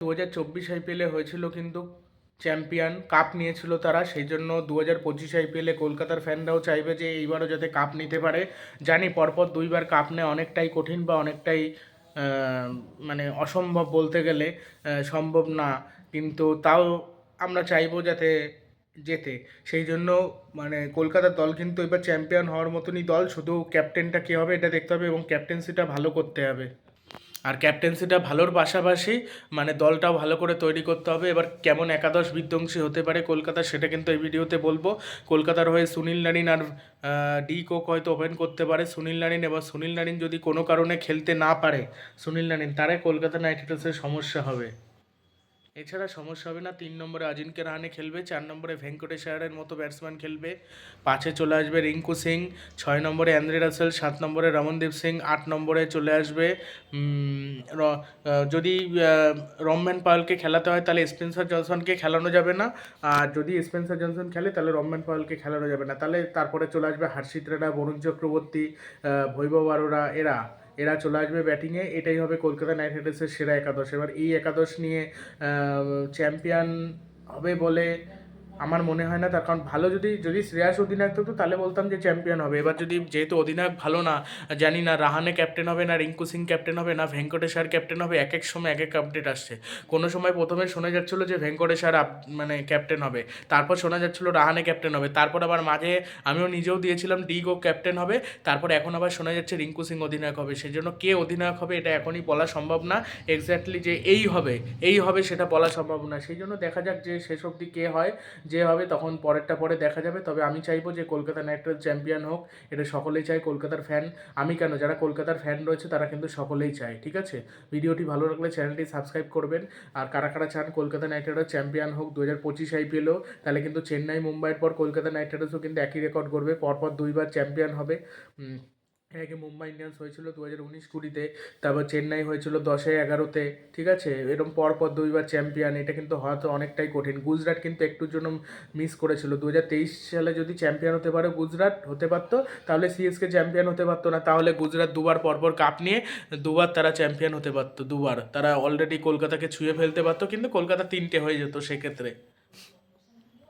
দু হাজার চব্বিশ আইপিএলে হয়েছিল কিন্তু চ্যাম্পিয়ন কাপ নিয়েছিল তারা। সেই জন্য দু হাজার পঁচিশ আইপিএলে কলকাতার ফ্যানরাও চাইবে যে এইবারও যাতে কাপ নিতে পারে। জানি পরপর দুইবার কাপ নেওয়া অনেকটাই কঠিন বা অনেকটাই মানে অসম্ভব বলতে গেলে সম্ভব না। কিন্তু তাও আমরা চাইব যাতে যেতে। সেই জন্য মানে কলকাতার দল কিন্তু এবার চ্যাম্পিয়ন হওয়ার মতনই দল। শুধু ক্যাপ্টেনটা কে হবে এটা দেখতে হবে এবং ক্যাপ্টেন্সিটা ভালো করতে হবে। আর ক্যাপ্টেন্সিটা ভালোর পাশাপাশি মানে দলটাও ভালো করে তৈরি করতে হবে। এবার কেমন একাদশ বিধ্বংসী হতে পারে কলকাতা সেটা কিন্তু এই ভিডিওতে বলব। কলকাতার হয়ে সুনীল নারিন আর ডি কোক হয়তো ওপেন করতে পারে। সুনীল নারিন এবার সুনীল নারিন যদি কোনো কারণে খেলতে না পারে, সুনীল নারিন তারাই কলকাতা নাইট রাইডার্সের সমস্যা হবে। এছাড়া সমস্যা হবে না, তিন নম্বরে অজিনকে রাহানে খেলবে, চার নম্বরে ভেঙ্কটেশ আয়ারের মতো ব্যাটসম্যান খেলবে, পাঁচে চলে আসবে রিঙ্কু সিং, ছয় নম্বরে অ্যান্দ্রে রাসেল, সাত নম্বরে রমনদীপ সিং, আট নম্বরে চলে আসবে যদি রমম্যান পাওয়েলকে খেলাতে হয় তাহলে স্পেন্সার জনসনকে খেলানো যাবে না, আর যদি স্পেন্সার জনসন খেলে তাহলে রমম্যান পাওয়েলকে খেলানো যাবে না, তাহলে তারপরে চলে আসবে হর্ষিত রানা, বরুণ চক্রবর্তী বৈভব আরোরা, এরা। এরা চলে আসবে ব্যাটিংয়ে এটাই হবে কলকাতা নাইট রাইডার্সের সেরা একাদশ। এবার এই একাদশ নিয়ে চ্যাম্পিয়ন হবে বলে আমার মনে হয় না, তার কারণ ভালো যদি যদি শ্রেয়াস অধিনায়ক থাকতো, তাহলে বলতাম যে চ্যাম্পিয়ন হবে। এবার যদি যেহেতু অধিনায়ক ভালো না, জানি না রাহানে ক্যাপ্টেন হবে না রিঙ্কু সিং ক্যাপ্টেন হবে না ভেঙ্কটেশ্বর ক্যাপ্টেন হবে, এক এক সময়, এক এক আপডেট আসছে। কোনো সময় প্রথমে শোনা যাচ্ছিল যে ভেঙ্কটেশ্বর মানে ক্যাপ্টেন হবে, তারপর শোনা যাচ্ছিল রাহানে ক্যাপ্টেন হবে, তারপর আবার মাঝে আমিও নিজেও দিয়েছিলাম ডিগো ক্যাপ্টেন হবে, তারপর এখন আবার শোনা যাচ্ছে রিঙ্কু সিং অধিনায়ক হবে। সেই জন্য কে অধিনায়ক হবে, এটা এখনই বলা সম্ভব না। এক্স্যাক্টলি যে এই হবে এই হবে, সেটা বলা সম্ভব না। সেই জন্য দেখা যাক যে শেষ অবধি কে হয়। যে হবে তখন পরেরটা পরে দেখা যাবে। তবে আমি চাইব যে কলকাতা নাইট রাইডার্স চ্যাম্পিয়ন হোক, এটা সকলেই চায়, কলকাতার ফ্যান আমি কেন? যারা কলকাতার ফ্যান রয়েছে, তারা কিন্তু সকলেই চায়, ঠিক আছে? ভিডিওটি ভালো লাগলে চ্যানেলটি সাবস্ক্রাইব করবেন। আর কারা কারা চান কলকাতা নাইট রাইডার্স চ্যাম্পিয়ন হোক দু হাজার পঁচিশ আইপিএলও তাহলে কিন্তু চেন্নাই, মুম্বাইয়ের পর কলকাতা নাইট রাইডার্সও কিন্তু একই রেকর্ড করবে পরপর দুইবার চ্যাম্পিয়ন হবে। এর আগে মুম্বাই ইন্ডিয়ান্স হয়েছিল দু হাজার উনিশ কুড়িতে, তারপর চেন্নাই হয়েছিল দশে এগারোতে, ঠিক আছে? এরকম পরপর দুইবার চ্যাম্পিয়ন, এটা কিন্তু হয়তো অনেকটাই কঠিন। গুজরাট কিন্তু একটুর জন্য মিস করেছিল। দু হাজার তেইশ সালে যদি চ্যাম্পিয়ন হতে পারে গুজরাট, হতে পারতো, তাহলে সিএসকে চ্যাম্পিয়ন হতে পারতো না। তাহলে গুজরাট দুবার পরপর কাপ নিয়ে দুবার তারা চ্যাম্পিয়ন হতে পারতো, দুবার। তারা অলরেডি কলকাতাকে ছুঁয়ে ফেলতে পারতো, কিন্তু কলকাতা তিনটে হয়ে যেত সেক্ষেত্রে।